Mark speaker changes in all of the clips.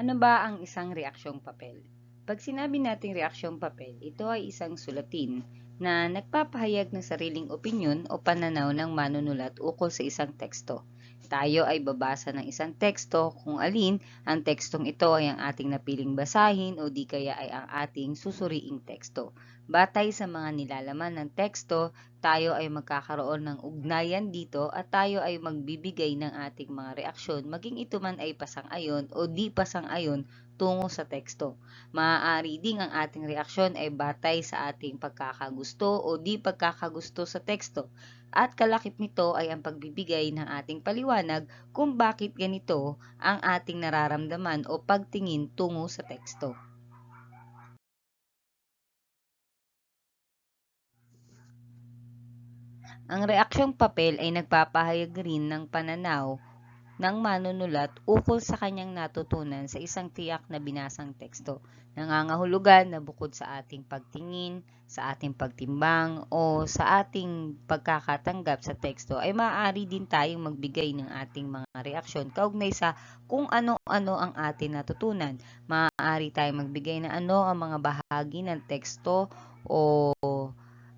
Speaker 1: Ano ba ang isang reaksyong papel? Pag sinabi nating reaksyong papel, ito ay isang sulatin na nagpapahayag ng sariling opinyon o pananaw ng manunulat ukol sa isang teksto. Tayo ay babasa ng isang teksto kung alin ang tekstong ito ay ang ating napiling basahin o di kaya ay ang ating susuriing teksto. Batay sa mga nilalaman ng teksto, tayo ay magkakaroon ng ugnayan dito at tayo ay magbibigay ng ating mga reaksyon maging ito man ay pasang-ayon o di pasang-ayon tungo sa teksto. Maaari ding ang ating reaksyon ay batay sa ating pagkakagusto o di pagkakagusto sa teksto at kalakip nito ay ang pagbibigay ng ating paliwanag kung bakit ganito ang ating nararamdaman o pagtingin tungo sa teksto. Ang reaksyong papel ay nagpapahayag rin ng pananaw ng manunulat ukol sa kanyang natutunan sa isang tiyak na binasang teksto. Nangangahulugan na bukod sa ating pagtingin, sa ating pagtimbang, o sa ating pagkakatanggap sa teksto, ay maaari din tayong magbigay ng ating mga reaksyon kaugnay sa kung ano-ano ang ating natutunan. Maaari tayong magbigay na ano ang mga bahagi ng teksto o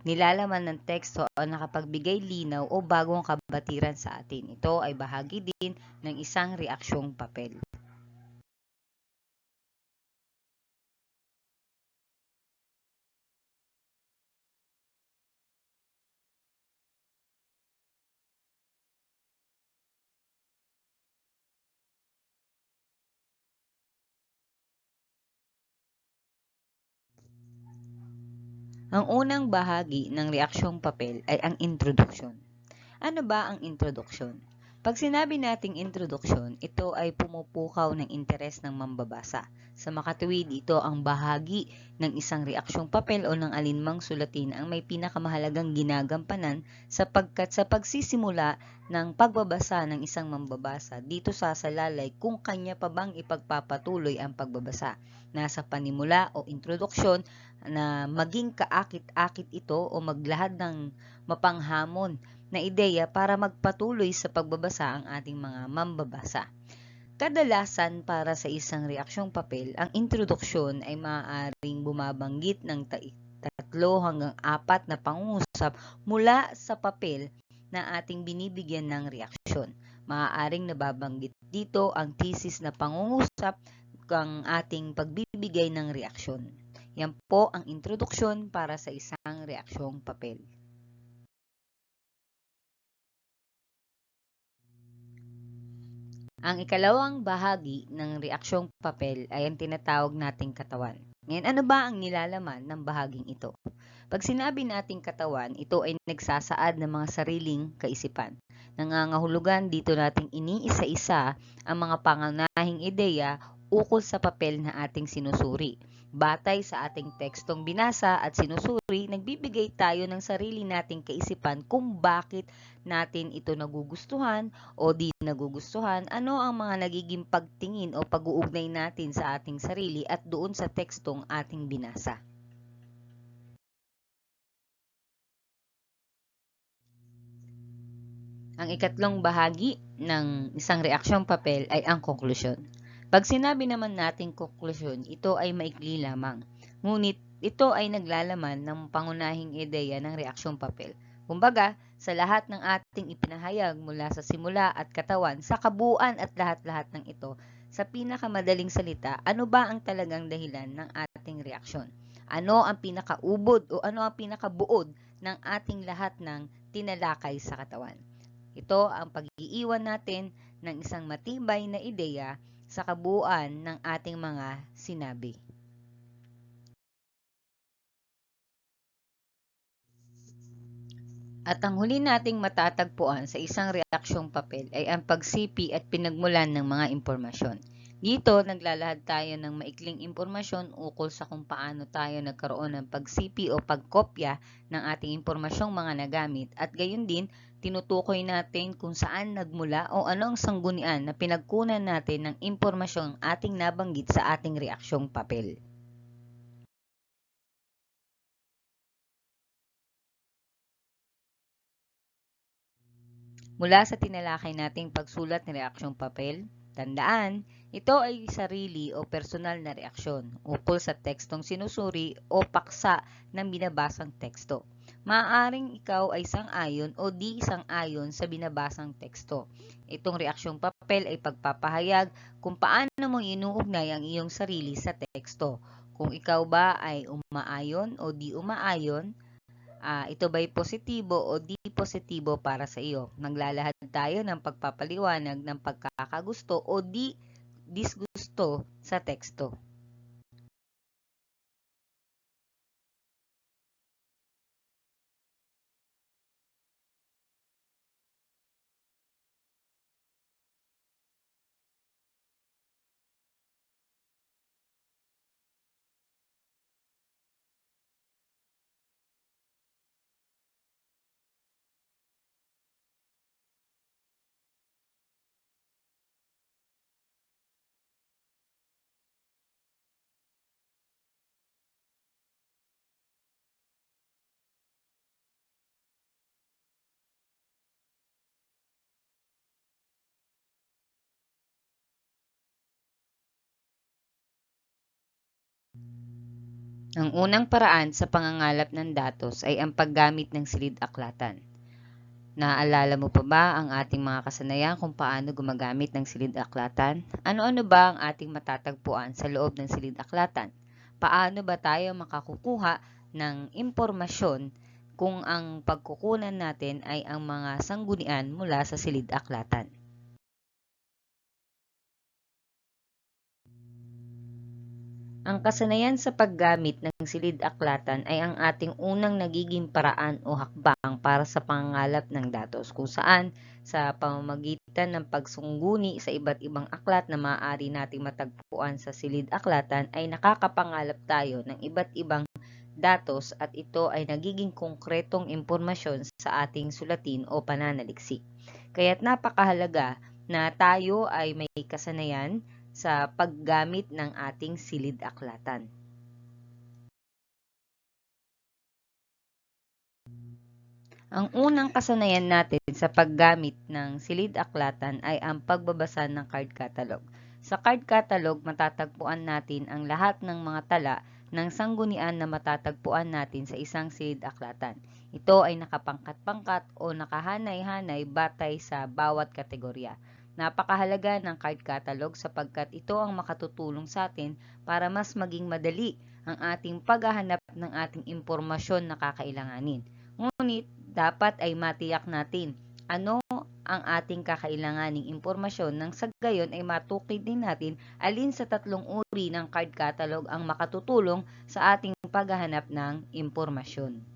Speaker 1: nilalaman ng teksto o nakapagbigay linaw o bagong kabatiran sa atin. Ito ay bahagi din ng isang reaksyong papel. Ang unang bahagi ng reaksyong papel ay ang introduction. Ano ba ang introduction? Pag sinabi nating introduction, ito ay pumupukaw ng interes ng mambabasa. Sa makatuwid, ito ang bahagi ng isang reaksyong papel o ng alinmang sulatin ang may pinakamahalagang ginagampanan sapagkat sa pagsisimula ng pagbabasa ng isang mambabasa, dito sasalalay kung kanya pa bang ipagpapatuloy ang pagbabasa. Nasa panimula o introduksyon na maging kaakit-akit ito o maglahad ng mapanghamon na ideya para magpatuloy sa pagbabasa ang ating mga mambabasa. Kadalasan para sa isang reaksyong papel, ang introduksyon ay maaaring bumabanggit ng tatlo hanggang apat na pangungusap mula sa papel na ating binibigyan ng reaksyon. Maaaring nababanggit dito ang thesis na pangungusap ang ating pagbibigay ng reaksyon. Yan po ang introduksyon para sa isang reaksyong papel. Ang ikalawang bahagi ng reaksyong papel ay ang tinatawag nating katawan. Ngayon, ano ba ang nilalaman ng bahaging ito? Pag sinabi nating katawan, ito ay nagsasaad ng mga sariling kaisipan. Nangangahulugan dito nating iniisa-isa ang mga pangunahing ideya ukol sa papel na ating sinusuri. Batay sa ating tekstong binasa at sinusuri, nagbibigay tayo ng sarili nating kaisipan kung bakit natin ito nagugustuhan o di nagugustuhan, ano ang mga nagiging pagtingin o pag-uugnay natin sa ating sarili at doon sa tekstong ating binasa. Ang ikatlong bahagi ng isang reaksyong papel ay ang konklusyon. Pag sinabi naman nating konklusyon, ito ay maikli lamang. Ngunit ito ay naglalaman ng pangunahing ideya ng reaksyong papel. Kumbaga, sa lahat ng ating ipinahayag mula sa simula at katawan, sa kabuuan at lahat-lahat ng ito, sa pinakamadaling salita, ano ba ang talagang dahilan ng ating reaksyon? Ano ang pinakaubod o ano ang pinakabuod ng ating lahat ng tinalakay sa katawan? Ito ang pag-iiwan natin ng isang matibay na ideya sa kabuuan ng ating mga sinabi. At ang huli nating matatagpuan sa isang reaksyong papel ay ang pagsipi at pinagmulan ng mga impormasyon. Dito, naglalahad tayo ng maikling impormasyon ukol sa kung paano tayo nagkaroon ng pagsipi o pagkopya ng ating impormasyong mga nagamit at gayon din tinutukoy natin kung saan nagmula o ano ang sanggunian na pinagkunan natin ng impormasyong ating nabanggit sa ating reaksyong papel. Mula sa tinalakay nating pagsulat ng reaksyong papel, Tandaan, ito ay sarili o personal na reaksyon ukol sa tekstong sinusuri o paksa ng binabasang teksto. Maaaring ikaw ay sang-ayon o di sang-ayon sa binabasang teksto. Itong reaksyong papel ay pagpapahayag kung paano mo inuugnay ang iyong sarili sa teksto. Kung ikaw ba ay umaayon o di umaayon, uh, ito ba'y positibo o di positibo para sa iyo. Naglalahad tayo ng pagpapaliwanag ng pagkakagusto o di disgusto sa teksto. Ang unang paraan sa pangangalap ng datos ay ang paggamit ng silid-aklatan. Naaalala mo pa ba ang ating mga kasanayan kung paano gumagamit ng silid-aklatan? Ano-ano ba ang ating matatagpuan sa loob ng silid-aklatan? Paano ba tayo makakukuha ng impormasyon kung ang pagkukunan natin ay ang mga sanggunian mula sa silid-aklatan? Ang kasanayan sa paggamit ng silid-aklatan ay ang ating unang nagiging paraan o hakbang para sa pangangalap ng datos kung saan sa pamamagitan ng pagsungguni sa iba't ibang aklat na maaari nating matagpuan sa silid-aklatan ay nakakapangalap tayo ng iba't ibang datos at ito ay nagiging konkretong impormasyon sa ating sulatin o pananaliksik. Kaya't napakahalaga na tayo ay may kasanayan sa paggamit ng ating silid-aklatan. Ang unang kasanayan natin sa paggamit ng silid-aklatan ay ang pagbabasa ng card catalog. Sa card catalog, matatagpuan natin ang lahat ng mga tala ng sanggunian na matatagpuan natin sa isang silid-aklatan. Ito ay nakapangkat-pangkat o nakahanay-hanay batay sa bawat kategorya. Napakahalaga ng card catalog sapagkat ito ang makatutulong sa atin para mas maging madali ang ating paghahanap ng ating impormasyon na kakailanganin. Ngunit, dapat ay matiyak natin ano ang ating kakailanganing impormasyon nang sa gayon ay matukid din natin alin sa tatlong uri ng card catalog ang makatutulong sa ating paghahanap ng impormasyon.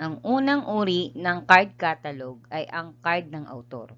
Speaker 1: Ang unang uri ng card catalog ay ang card ng autor.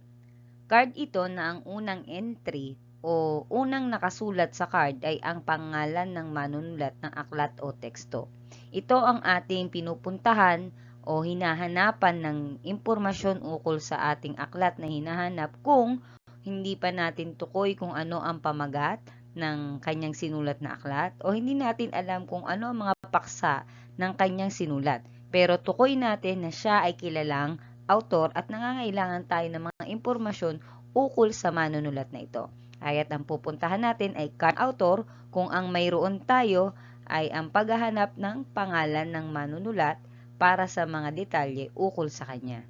Speaker 1: Card ito na ang unang entry o unang nakasulat sa card ay ang pangalan ng manunulat ng aklat o teksto. Ito ang ating pinupuntahan o hinahanapan ng impormasyon ukol sa ating aklat na hinahanap kung hindi pa natin tukoy kung ano ang pamagat ng kanyang sinulat na aklat o hindi natin alam kung ano ang mga paksa ng kanyang sinulat. Pero tukoy natin na siya ay kilalang autor at nangangailangan tayo ng mga impormasyon ukol sa manunulat na ito. Kaya't ang pupuntahan natin ay card author kung ang mayroon tayo ay ang paghahanap ng pangalan ng manunulat para sa mga detalye ukol sa kanya.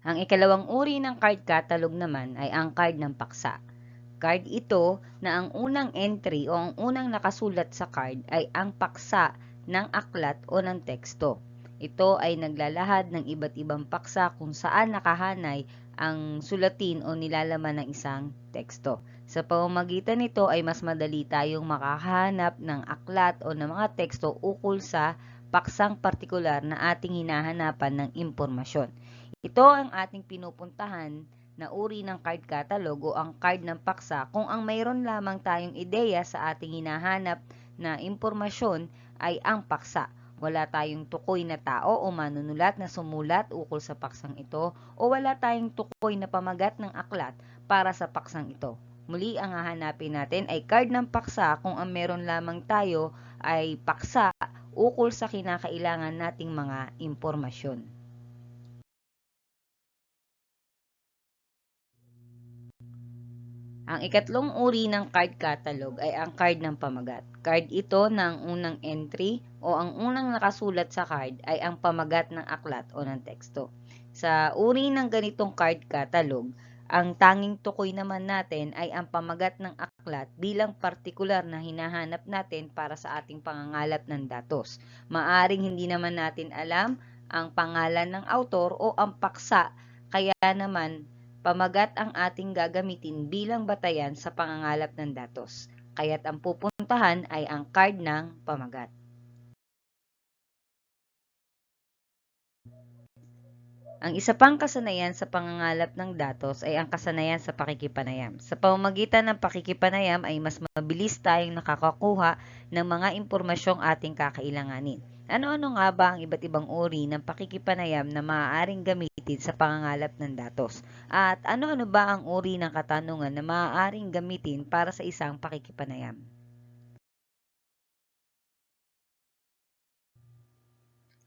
Speaker 1: Ang ikalawang uri ng card catalog naman ay ang card ng paksa card ito na ang unang entry o ang unang nakasulat sa card ay ang paksa ng aklat o ng teksto. Ito ay naglalahad ng iba't ibang paksa kung saan nakahanay ang sulatin o nilalaman ng isang teksto. Sa pamamagitan nito ay mas madali tayong makakahanap ng aklat o ng mga teksto ukol sa paksang partikular na ating hinahanapan ng impormasyon. Ito ang ating pinupuntahan na uri ng card catalog o ang card ng paksa kung ang mayroon lamang tayong ideya sa ating hinahanap na impormasyon ay ang paksa. Wala tayong tukoy na tao o manunulat na sumulat ukol sa paksang ito o wala tayong tukoy na pamagat ng aklat para sa paksang ito. Muli ang hahanapin natin ay card ng paksa kung ang meron lamang tayo ay paksa ukol sa kinakailangan nating mga impormasyon. Ang ikatlong uri ng card catalog ay ang card ng pamagat. Card ito ng unang entry o ang unang nakasulat sa card ay ang pamagat ng aklat o ng teksto. Sa uri ng ganitong card catalog, ang tanging tukoy naman natin ay ang pamagat ng aklat bilang partikular na hinahanap natin para sa ating pangangalap ng datos. Maaring hindi naman natin alam ang pangalan ng autor o ang paksa, kaya naman pamagat ang ating gagamitin bilang batayan sa pangangalap ng datos. Kaya't ang pupuntahan ay ang card ng pamagat. Ang isa pang kasanayan sa pangangalap ng datos ay ang kasanayan sa pakikipanayam. Sa pamamagitan ng pakikipanayam ay mas mabilis tayong nakakakuha ng mga impormasyong ating kakailanganin. Ano-ano nga ba ang iba't ibang uri ng pakikipanayam na maaaring gamitin sa pangangalap ng datos? At ano-ano ba ang uri ng katanungan na maaaring gamitin para sa isang pakikipanayam?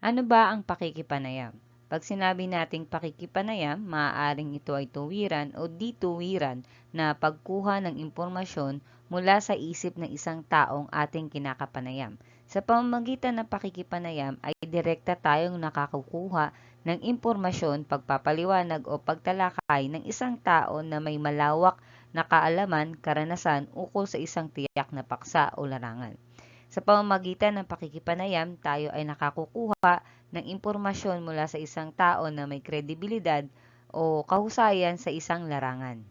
Speaker 1: Ano ba ang pakikipanayam? Pag sinabi nating pakikipanayam, maaaring ito ay tuwiran o dituwiran na pagkuha ng impormasyon mula sa isip ng isang taong ating kinakapanayam. Sa pamamagitan ng pakikipanayam ay direkta tayong nakakukuha ng impormasyon, pagpapaliwanag o pagtalakay ng isang tao na may malawak na kaalaman, karanasan ukol sa isang tiyak na paksa o larangan. Sa pamamagitan ng pakikipanayam, tayo ay nakakukuha ng impormasyon mula sa isang tao na may kredibilidad o kahusayan sa isang larangan.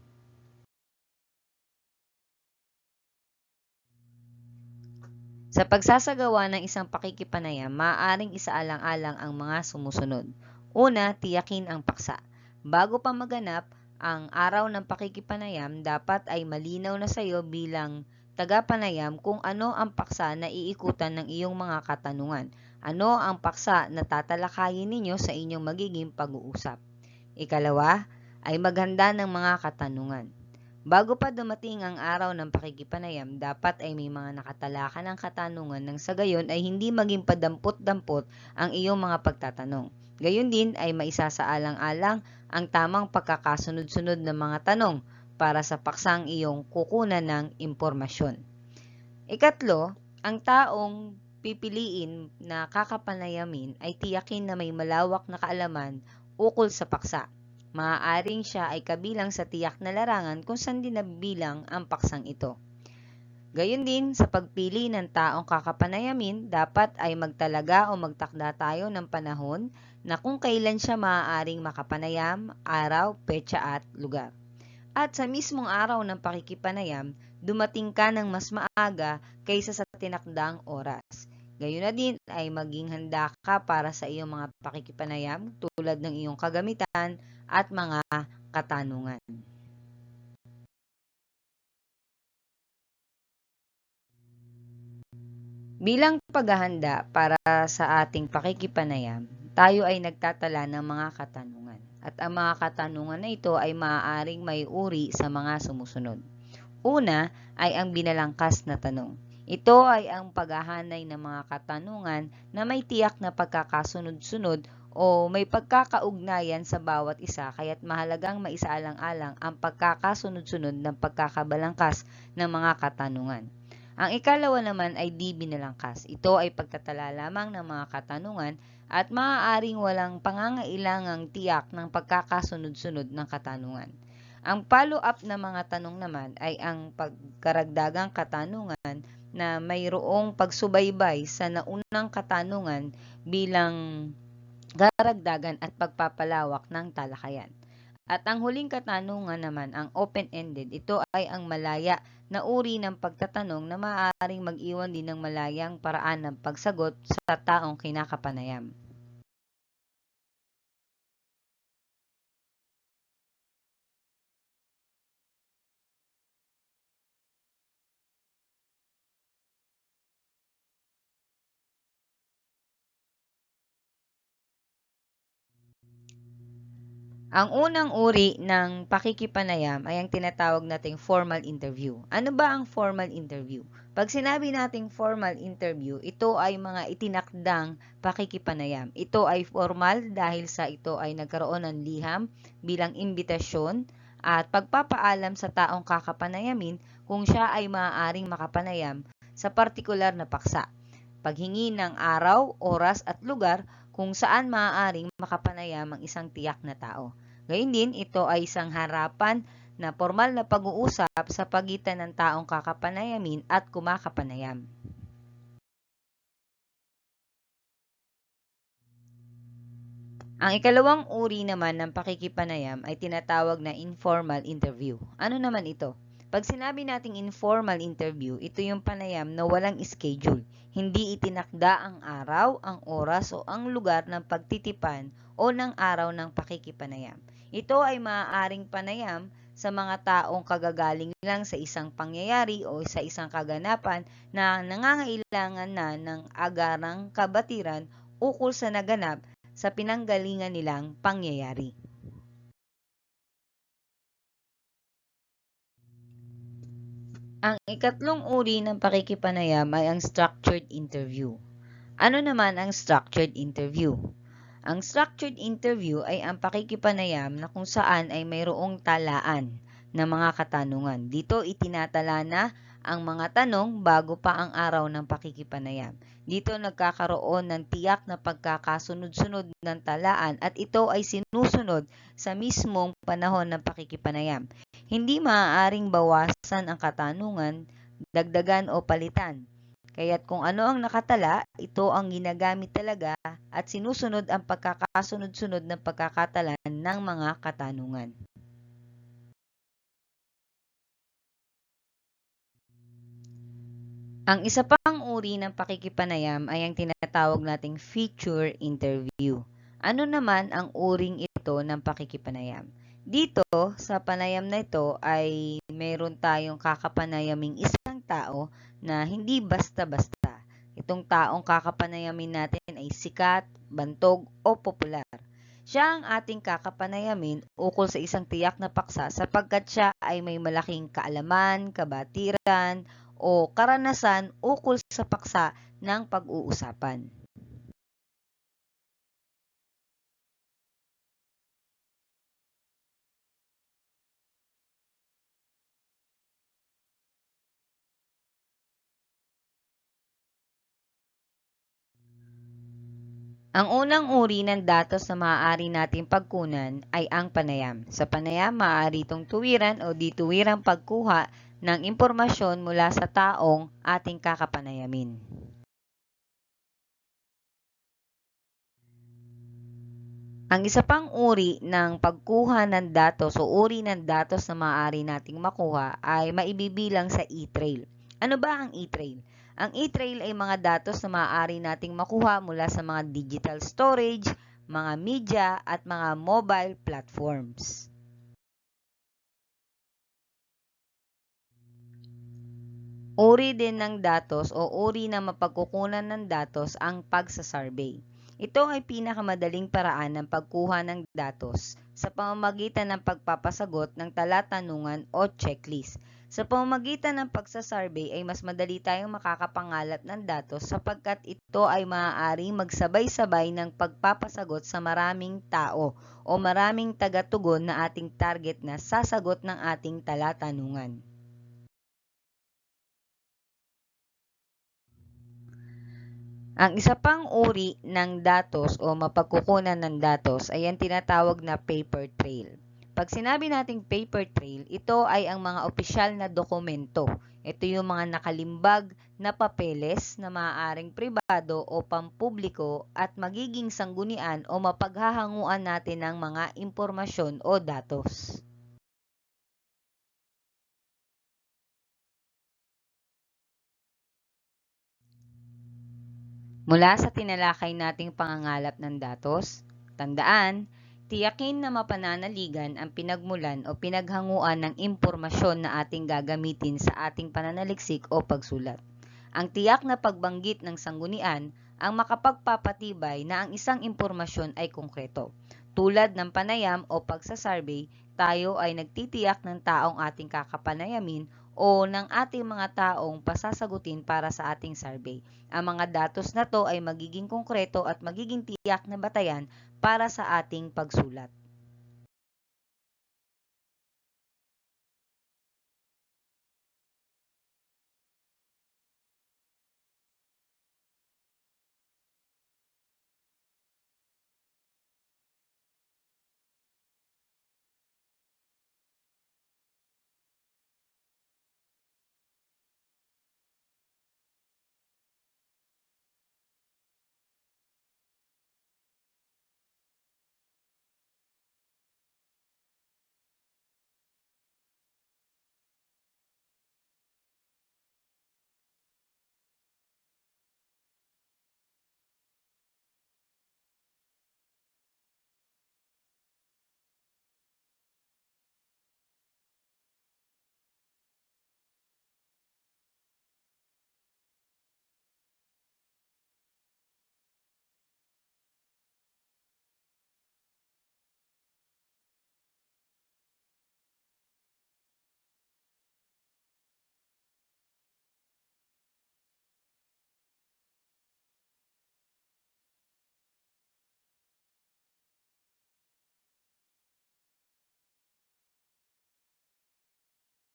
Speaker 1: Sa pagsasagawa ng isang pakikipanayam, maaaring isaalang-alang ang mga sumusunod. Una, tiyakin ang paksa. Bago pa maganap ang araw ng pakikipanayam, dapat ay malinaw na sa iyo bilang tagapanayam kung ano ang paksa na iikutan ng iyong mga katanungan ano ang paksa na tatalakayin ninyo sa inyong magiging pag-uusap? Ikalawa, ay maghanda ng mga katanungan. Bago pa dumating ang araw ng pakikipanayam, dapat ay may mga nakatalaka ng katanungan nang sa gayon ay hindi maging padampot-dampot ang iyong mga pagtatanong. Gayon din ay maisasaalang-alang ang tamang pagkakasunod-sunod ng mga tanong para sa paksang iyong kukunan ng impormasyon. Ikatlo, ang taong pipiliin na kakapanayamin ay tiyakin na may malawak na kaalaman ukol sa paksa. Maaaring siya ay kabilang sa tiyak na larangan kung saan din nabilang ang paksang ito. Gayon din, sa pagpili ng taong kakapanayamin, dapat ay magtalaga o magtakda tayo ng panahon na kung kailan siya maaaring makapanayam, araw, petsa at lugar. At sa mismong araw ng pakikipanayam, dumating ka ng mas maaga kaysa sa tinakdang oras. Gayon na din ay maging handa ka para sa iyong mga pakikipanayam tulad ng iyong kagamitan at mga katanungan. Bilang paghahanda para sa ating pakikipanayam, tayo ay nagtatala ng mga katanungan. At ang mga katanungan na ito ay maaaring may uri sa mga sumusunod. Una ay ang binalangkas na tanong. Ito ay ang paghahanay ng mga katanungan na may tiyak na pagkakasunod-sunod o may pagkakaugnayan sa bawat isa kaya't mahalagang maisaalang-alang ang pagkakasunod-sunod ng pagkakabalangkas ng mga katanungan. Ang ikalawa naman ay di binalangkas. Ito ay pagtatala lamang ng mga katanungan at maaaring walang pangangailangang tiyak ng pagkakasunod-sunod ng katanungan. Ang follow-up na mga tanong naman ay ang pagkaragdagang katanungan na mayroong pagsubaybay sa naunang katanungan bilang karagdagan at pagpapalawak ng talakayan. At ang huling katanungan naman, ang open-ended, ito ay ang malaya na uri ng pagtatanong na maaaring mag-iwan din ng malayang paraan ng pagsagot sa taong kinakapanayam. Ang unang uri ng pakikipanayam ay ang tinatawag nating formal interview. Ano ba ang formal interview? Pag sinabi nating formal interview, ito ay mga itinakdang pakikipanayam. Ito ay formal dahil sa ito ay nagkaroon ng liham bilang imbitasyon at pagpapaalam sa taong kakapanayamin kung siya ay maaaring makapanayam sa partikular na paksa. Paghingi ng araw, oras at lugar kung saan maaaring makapanayam ang isang tiyak na tao. Gayun din, ito ay isang harapan na formal na pag-uusap sa pagitan ng taong kakapanayamin at kumakapanayam. Ang ikalawang uri naman ng pakikipanayam ay tinatawag na informal interview. Ano naman ito? Pag sinabi nating informal interview, ito yung panayam na walang schedule. Hindi itinakda ang araw, ang oras o ang lugar ng pagtitipan o ng araw ng pakikipanayam. Ito ay maaaring panayam sa mga taong kagagaling lang sa isang pangyayari o sa isang kaganapan na nangangailangan na ng agarang kabatiran ukol sa naganap sa pinanggalingan nilang pangyayari. Ang ikatlong uri ng pakikipanayam ay ang structured interview. Ano naman ang structured interview? Ang structured interview ay ang pakikipanayam na kung saan ay mayroong talaan ng mga katanungan. Dito itinatala na ang mga tanong bago pa ang araw ng pakikipanayam. Dito nagkakaroon ng tiyak na pagkakasunod-sunod ng talaan at ito ay sinusunod sa mismong panahon ng pakikipanayam. Hindi maaaring bawasan ang katanungan, dagdagan o palitan. Kaya't kung ano ang nakatala, ito ang ginagamit talaga at sinusunod ang pagkakasunod-sunod ng pagkakatalan ng mga katanungan. Ang isa pang uri ng pakikipanayam ay ang tinatawag nating feature interview. Ano naman ang uring ito ng pakikipanayam? Dito, sa panayam na ito ay meron tayong kakapanayaming isang tao na hindi basta-basta. Itong taong kakapanayamin natin ay sikat, bantog o popular. Siya ang ating kakapanayamin ukol sa isang tiyak na paksa sapagkat siya ay may malaking kaalaman, kabatiran, o karanasan ukol sa paksa ng pag-uusapan. Ang unang uri ng datos na maaari nating pagkunan ay ang panayam. Sa panayam, maaari itong tuwiran o dituwirang pagkuha ng impormasyon mula sa taong ating kakapanayamin. Ang isa pang uri ng pagkuha ng datos o uri ng datos na maaari nating makuha ay maibibilang sa e-trail. Ano ba ang e-trail? Ang e-trail ay mga datos na maaari nating makuha mula sa mga digital storage, mga media at mga mobile platforms. Uri din ng datos o uri na mapagkukunan ng datos ang pagsasurvey. Ito ay pinakamadaling paraan ng pagkuha ng datos sa pamamagitan ng pagpapasagot ng talatanungan o checklist. Sa pamamagitan ng pagsasurvey ay mas madali tayong makakapangalat ng datos sapagkat ito ay maaaring magsabay-sabay ng pagpapasagot sa maraming tao o maraming tagatugon na ating target na sasagot ng ating talatanungan. Ang isa pang uri ng datos o mapagkukunan ng datos ay ang tinatawag na paper trail. Pag sinabi nating paper trail, ito ay ang mga opisyal na dokumento. Ito yung mga nakalimbag na papeles na maaaring pribado o pampubliko at magiging sanggunian o mapaghahanguan natin ng mga impormasyon o datos. Mula sa tinalakay nating pangangalap ng datos, tandaan, tiyakin na mapananaligan ang pinagmulan o pinaghanguan ng impormasyon na ating gagamitin sa ating pananaliksik o pagsulat. Ang tiyak na pagbanggit ng sanggunian ang makapagpapatibay na ang isang impormasyon ay konkreto. Tulad ng panayam o pagsasurvey, tayo ay nagtitiyak ng taong ating kakapanayamin o ng ating mga taong pasasagutin para sa ating survey. Ang mga datos na to ay magiging konkreto at magiging tiyak na batayan para sa ating pagsulat.